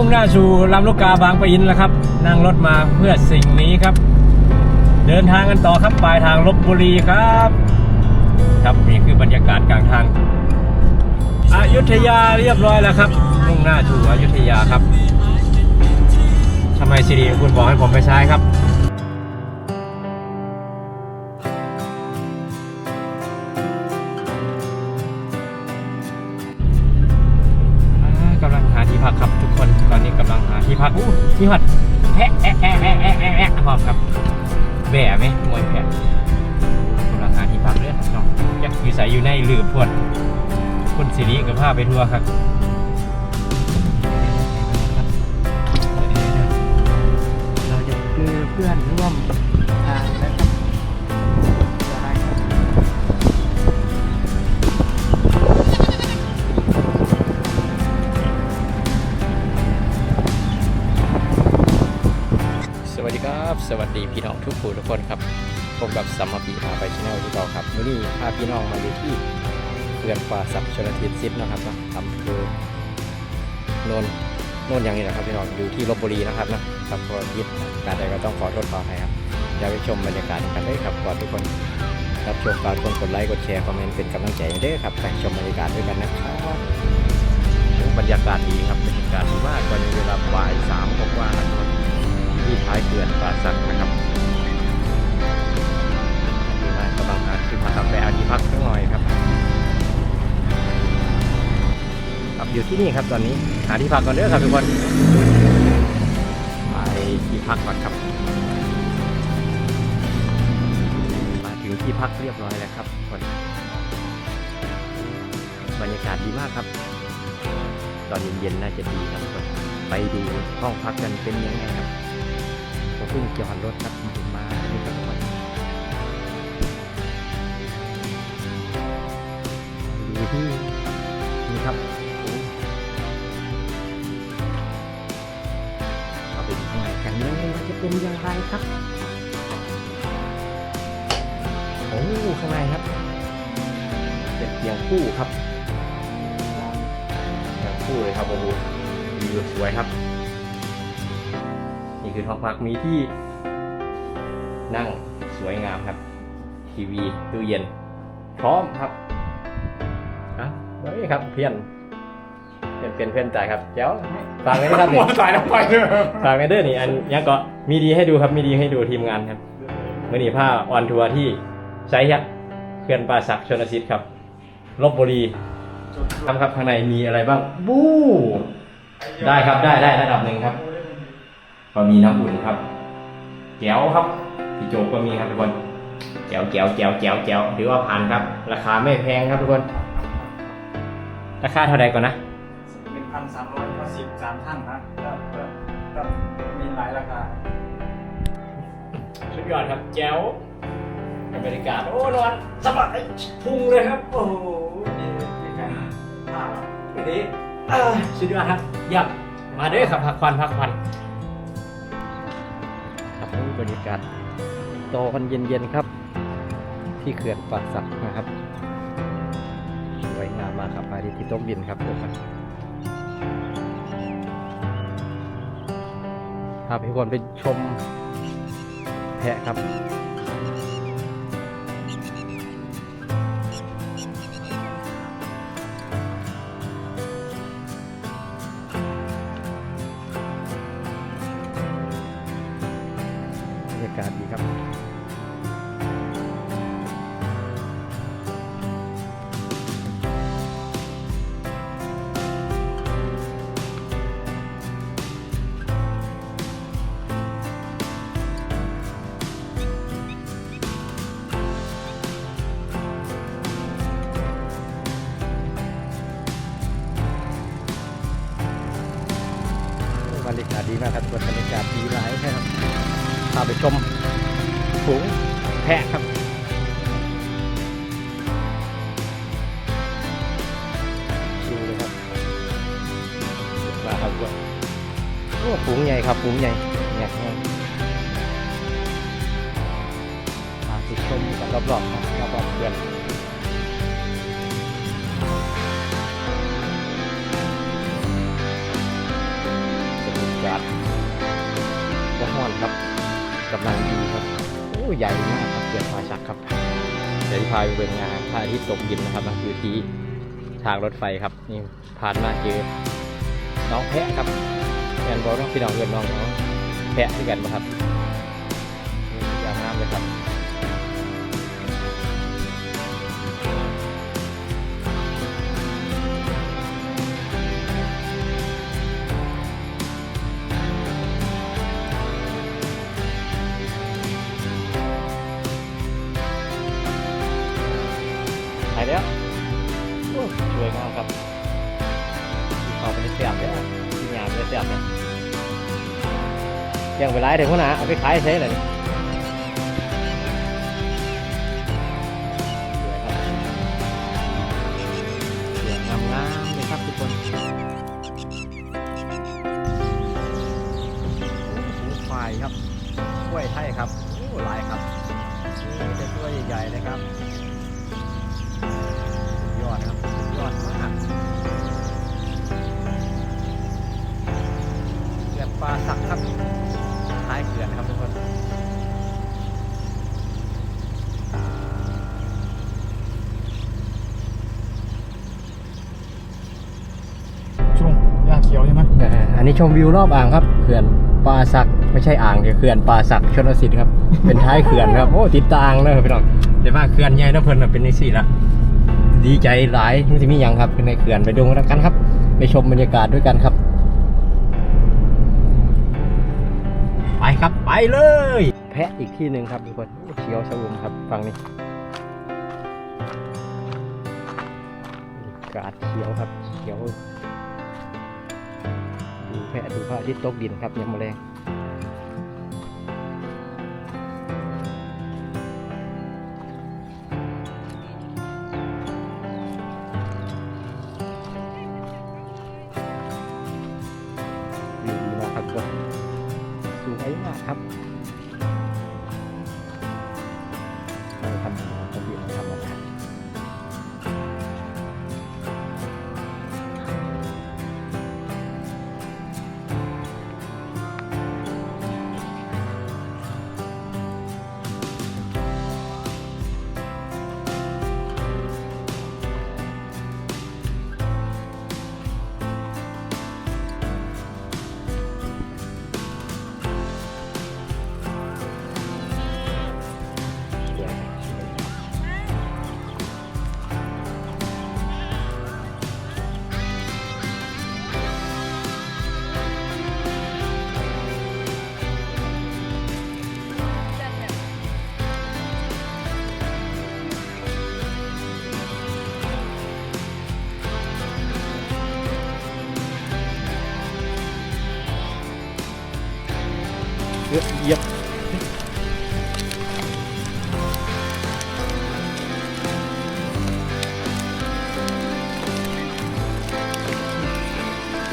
มุ่งหน้าสู่ลำลูกกาบางปะอินแล้วครับ นั่งรถมาเพื่อสิ่งนี้ครับ เดินทางกันต่อครับปลายทางลบบุรีครับ ครับนี่คือบรรยากาศกลางทางอายุทยาเรียบร้อยแล้วครับมุ่งหน้าสู่อยุทยาครับทำไมซีดีคุณบอกให้ผมไปใช้ครับ พักอู้ที่พักแพะแอะแอะแอะแอะแอะแอะพร้อมครับแบ่ไหมมวยแพะกำลังหาที่พักเรื่อครับน้องอยักอยู่ใส่อยู่ในหลืบพวดคุณสิริกับผ้าไปทัวร์ครับเราจะคือเพื่อนร่วม สวัสดีพี่น้องทุกผู้ทุกคนครับพบกับสัมมาปีพาไปชแนลที่เราครับวันนี้พาพี่น้องมาอยู่ที่เขื่อนป่าศักดิ์ชลทิศซิดนะครับนะอำเภอโนนโนนอย่างนี้นะครับพี่น้องอยู่ที่ลบบุรีนะครับนะครับพอยิดการใดก็ต้องขอโทษขออภัยครับเดี๋ยวไปชมบรรยากาศกันเลยครับก่อนทุกคนรับชมฝากคนกดไลค์กดแชร์คอมเมนต์เป็นกำลังใจด้วยครับไปชมบรรยากาศด้วยกันนะครับบรรยากาศดีครับบรรยากาศดีมากวันนี้เวลาบ่ายสามกว่าแล้วครับ ที่ท้ายเขื่อนป่าสักนะครับที่มากำลังหาที่พักกาแฟที่พักสักหน่อยครับครับอยู่ที่นี่ครับตอนนี้หาที่พักก่อนเด้อครับทุกคนไปที่พักก่อนครับ มาถึงที่พักเรียบร้อยแล้วครับทุกคนบรรยากาศดีมากครับ ตอนเย็นๆน่าจะดีครับทุกคนไปดูห้องพักกันเป็นยังไงครับ ก็เพิ่งจอดรถครับมาที่จังหวัดอยู่ที่นี่ครับเอาไปดูข้างในกันเลยว่าจะเป็นอย่างไรครับ โอ้ข้างในครับ เป็นเตียงคู่ครับเตียงคู่เลยครับโอ้โหวิวสวยครับ นี่คือห้องพักมีที่นั่งสวยงามครับ ทีวีตู้เย็น พร้อมครับอะเฮ้ยครับเพื่อนเพื่อนเป็นเพื่อนใจครับเจ้าฝากไว้นะครับหมนี่ดสายน้ำไปเลยฝากไว้เด้อนี่อันยังก็มีดีให้ดูครับมีดีให้ดูทีมงานครับมื่อนี้ผ้าออนทัวร์ที่ใช้ครับเขื่อนป่าศักดิ์ชนสิทธิ์ครับลบบุรีทำครับข้างในมีอะไรบ้างบู้ได้ครับได้ได้ระดับหนึ่งครับ ก็มีน้ำอุ่นครับแก้วครับพี่โจกก็มีครับทุกคนแก้วแก้วแก้วแก้วแก้วถือว่าผ่านครับ ราคาไม่แพงครับทุกคน ราคาเท่าไหร่ก่อนนะหนึ่งพันสามร้อยเก้าสิบสามท่านนะก็ก็ก็มีหลายราคาสุดยอดครับแก้วบรรยากาศโอ้นอนสะบัดไอ้พุงเลยครับ โอ้โหมีมีการผ้าแล้วทีนี้เอ้ยสุดยอดครับเยับมาเด้อครับพักควันพักควันครั บบรรยากาศตอันเย็นๆครับ ที่เขื่อนป่าสักนะครับสวยงามมากครับพระอาทิตย์ที่ตกดินครับทุกคนพาพี่คนไปชมแพะครับ รรยากาศดีครับ ฝูงแพะครับ ดูเลยครับมาครับว่าโอ้ฝูงใหญ่ครับฝูงใหญ่เนี่ยมาไปชมกันรอบๆครับรอบๆเพื่อนาศก็ห้อนครับกำลังดีครับโอ้ ใหญ่มากครับเขื่อนป่าชักครับเดี๋ยวจะพาไปเบิ่งงานพระอาทิตย์ตกดินนะครับอยู่ที่ทางรถไฟครับนี่ผ่านมาเจอน้องแพะครับแอนบอลน้องพี่น้องเงินน้องน้องแพะด้วยกันนะครับนี่อย่างงามเลยครับ เนี่ยยังไปไล่ถึงขนาดเอาไปขายใช้เลย ปลาสักครับท้ายเขื่อนครับทุกคนช่วงหญ้าเขียวใช่ไหมอ่าอันนี้ชมวิวรอบอ่างครับเขื่อนปลาสักไม่ใช่อ่างเดี๋ยวเขื่อนปลาสักชนสิทธิ์ครับเป็นท้ายเขื่อนครับโอ้ติดตางเลยพี่น้องแต่ว่าเขื่อนใหญ่นะเพิ่นน่ะเป็นนี่สิละดีใจหลายมันจะมีอย่างครับเป็นในเขื่อนไปดูกันครับไปชมบรรยากาศด้วยกันครับ ครับ ไปเลย แพะอีกที่หนึ่งครับทุกคนเขียวชอุ่มครับฟังนี่กาดเขียวครับเขียว ดูแพะดูพระอาทิตย์ตกดินครับยังมาแรง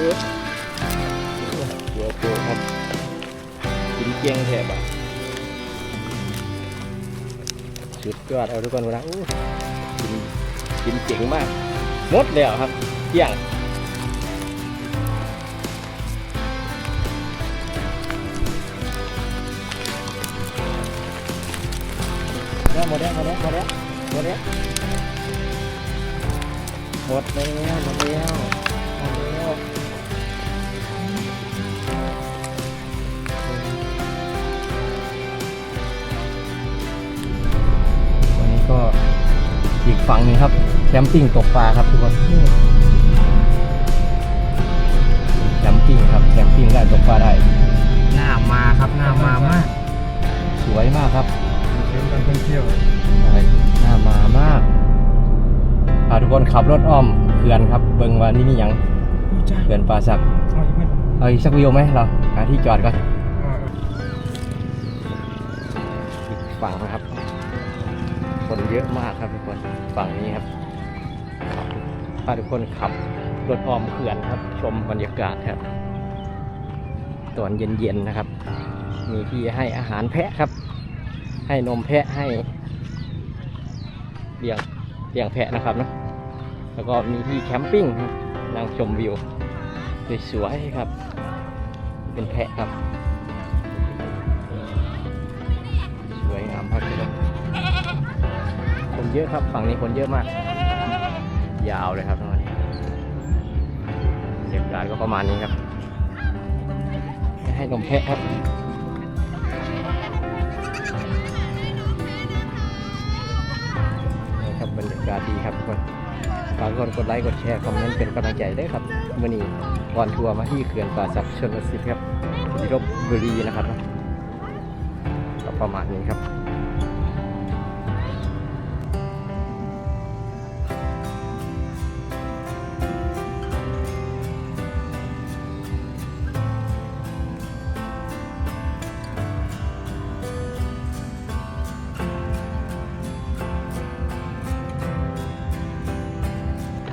เยอะเยอะโปครับกินเกียงแถบอะสุดยอดเอาทุกคนนะกินกินเจ๋งมากหมดแล้วครับเกลี้ยงแล้วหมดแล้วหมดแล้วหมดแล้วหมดแล้วหมดแล้วหมดแล้ว ฝั่งหนึงครับแคมปิ้งตกปลาครับทุกคนแคมปิ้งครับแคมปิ้งได้ตกปลาได้หน้ามาครับหน้ามามาก สวยมากครับเชิญการท่องเที่ยวอะไรน่ามามากพาทุกคนขับรถอ้อมเขื่อนครับ เบิ่งว่านี่มีหยังอุ้ยจ้าเขื่อนป่าสักเอาอีกไหมเอาอีกสักวิวไหมเราหาที่จอดก่อนเอออีกฝั่งนะครับ คนเยอะมากครับทุกคนฝั่งนี้ครับพาทุกคนขับรถออมเขื่อนครับ ชมบรรยากาศครับตอนเย็นๆนะครับ มีที่ให้อาหารแพะครับ ให้นมแพะให้เลี้ยงเลี้ยงแพะนะครับนะแล้วก็มีที่แคมปิ้งนั่งชมวิวสวยๆครับ เป็นแพะครับ เยอะครับฝั่งนี้คนเยอะมาก ยาวเลยครับทั้งนั้นบรรยากาศก็ประมาณนี้ครับ ให้นมแพะครับนี่ครับบรรยากาศดีครับทุกคนฝากกคนกดไลค์กดแชร์คอมเมนต์เป็นกำลังใจด้วยครับมื่อนี้ก่อนทัวร์มาที่เขื่อนป่าศักดิ์ชนลสิทธิ์ครับที่ลบบุรีนะครับก็ประมาณนี้ครับ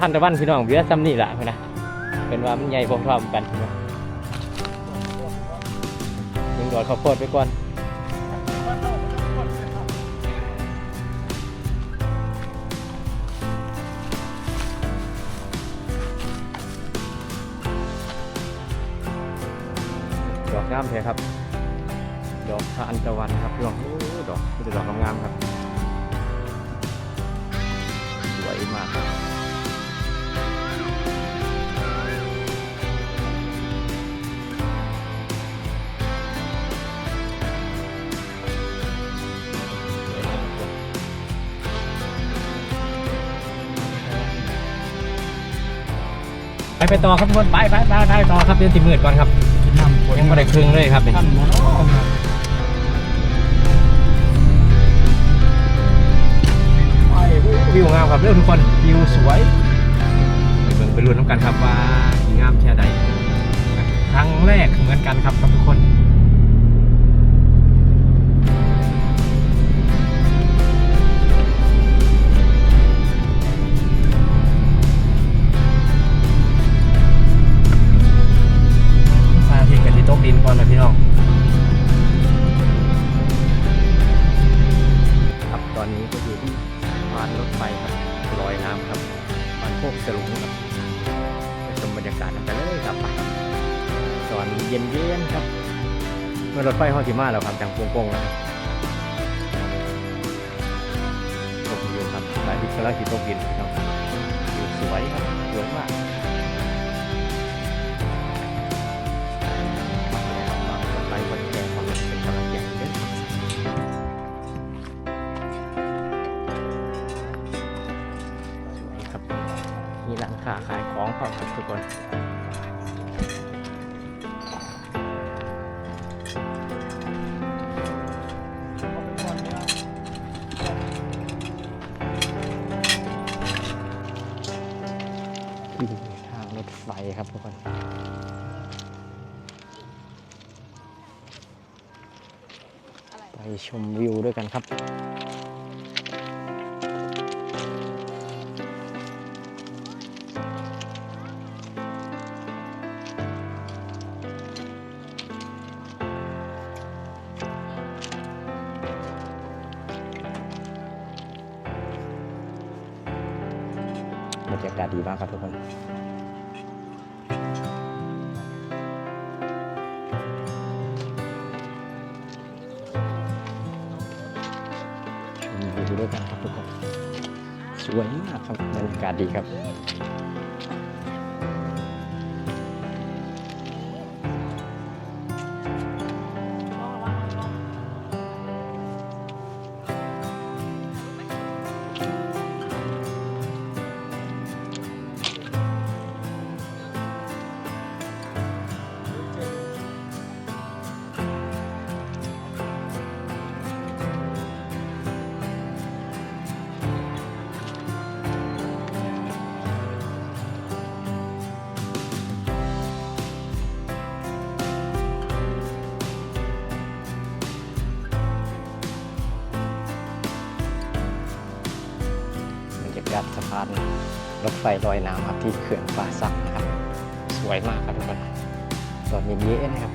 านตะวันพี่น้องเบี้ยซ้ำนี่แหละนะเป็นว่ามันใหญ่พร้อมๆกันใช่ไหมยิงดอดข้าวโพดไปก่อนดอกงามเลยครับ ดอกทานตะวันครับพี่น้องโอ้ดอกมีแต่ดอกงามๆครับสวยมากครับ ไปไปต่อครับทุกคนไปไปไปไปต่อครับเดี๋ยวติมืดก่อนครับกินน้ำยังไม่ได้ครึ่งเลยครับนี่ท่านหมอเนาะวิวงามครับเรื่องทุกคนวิวสวยไปเบิ่งไปลุ้นน้ำกันครับว่าสิงามแค่ใดครั้งแรกเหมือนกันครับครับทุกคน ก่อนนะพี่น้องครับตอนนี้ก็อยู่ที่สะพานรถไฟครับลอยน้ำครับสะพานโคกสลุงครับชมบรรยากาศกันไปเลยครับตอนเย็นเย็นๆครับ เมื่อรถไฟห้องสิมาแล้วครับจังโป่งๆแล้วครับตกอยู่ครับหลายที่กำลังขี่ตกดินครับสวยครับ มีร้านค้าขายของครับทุกคนทางรถไฟครับทุกคนไปชมวิวด้วยกันครับ รยากาศดีมากครับทุกคนชมวิวด้วยกันครับทุกคน สวยมากครับบรรยากาศดีครับ พานรถไฟลอยน้ำครับที่เขื่อนป่าซักนะครับ สวยมากครับทุกคนตอนเย็นๆนะครับ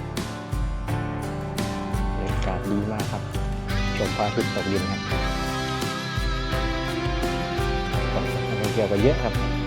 บรรยากาศดีมากครับชมพระอาทิตย์ตกดินครับคนท่องเที่ยวก็เยอะครับ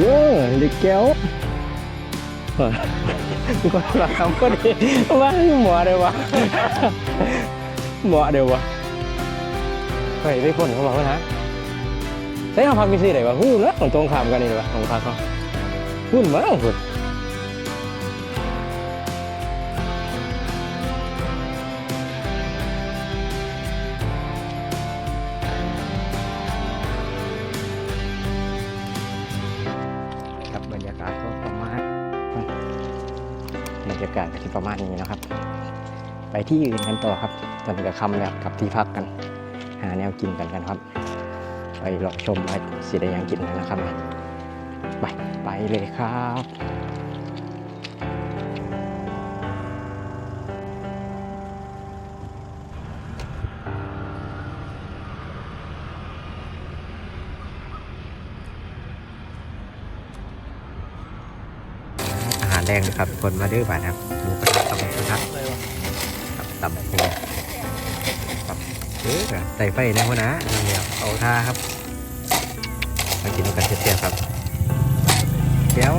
เยอะด็กแก้วก็ราคาก็ดีว่าหมอเดี๋ยววะหมอเดี๋ยววะเฮ้ยไปคนเขาบอกว่านะใช้เขาพักมีสี่ไหนวะหู้นะของตรงขามกันนี่วะของพักเขาหุ่นมากหุ่น กาศก็ที่ประมาณนี้นะครับ ไปที่อื่นกันต่อครับตอนนี้ก็ค่ำแล้วกลับที่พักกัน หาแนวกินกันกันครับ ไปรอชมว่าสิได้ยังกินนะครับ ไปไปเลยครับ แรงนะครับคนมาดื้อบาทครับหมูกระทะตำบักหุ่งครับตับตำบักหุ่งครับเออใส่ไฟนะหัวนะนี่ยเอาท่าครับมากินกันเสียบครับเดี๋ยว